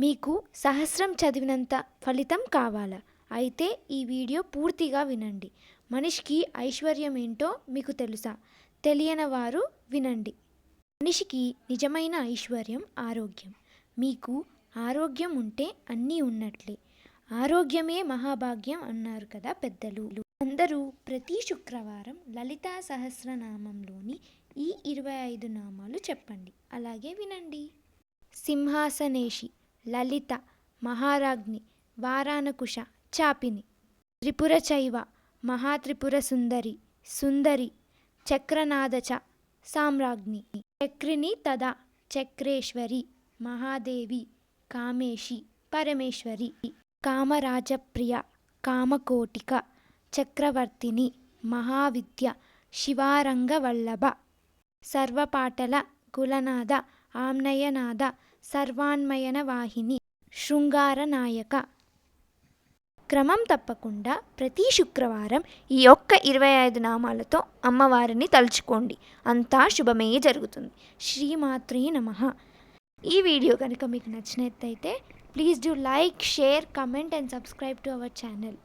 మీకు సహస్రం చదివినంత ఫలితం కావాలా. అయితే ఈ వీడియో పూర్తిగా వినండి. మనిషికి ఐశ్వర్యం ఏంటో మీకు తెలుసా? తెలియని వారు వినండి. మనిషికి నిజమైన ఐశ్వర్యం ఆరోగ్యం. మీకు ఆరోగ్యం ఉంటే అన్నీ ఉన్నట్లే. ఆరోగ్యమే మహాభాగ్యం అన్నారు కదా పెద్దలు. అందరూ ప్రతి శుక్రవారం లలితా సహస్రనామంలోని ఈ ఇరవై ఐదు నామాలు చెప్పండి. అలాగే వినండి. సింహాసనేషి లలిత మహారాజ్ని వారానకుశ చాపిని. త్రిపుర చైవ మహాత్రిపుర సుందరి సుందరి చక్రనాదచ సామ్రాజ్ఞి చక్రిని తదా చక్రేశ్వరి మహాదేవి కామేషి పరమేశ్వరి. కామరాజప్రియ కామకోటిక చక్రవర్తిని మహావిద్య శివారంగవల్లభ. సర్వపాటల కులనాద ఆమ్నయనాద సర్వాన్మయన వాహిని శృంగార నాయక. క్రమం తప్పకుండా ప్రతి శుక్రవారం ఈ ఒక్క ఇరవై ఐదు నామాలతో అమ్మవారిని తలుచుకోండి. అంతా శుభమే జరుగుతుంది. శ్రీమాత్రే నమ. ఈ వీడియో కనుక మీకు నచ్చినట్టయితే please do like share comment and subscribe to our channel.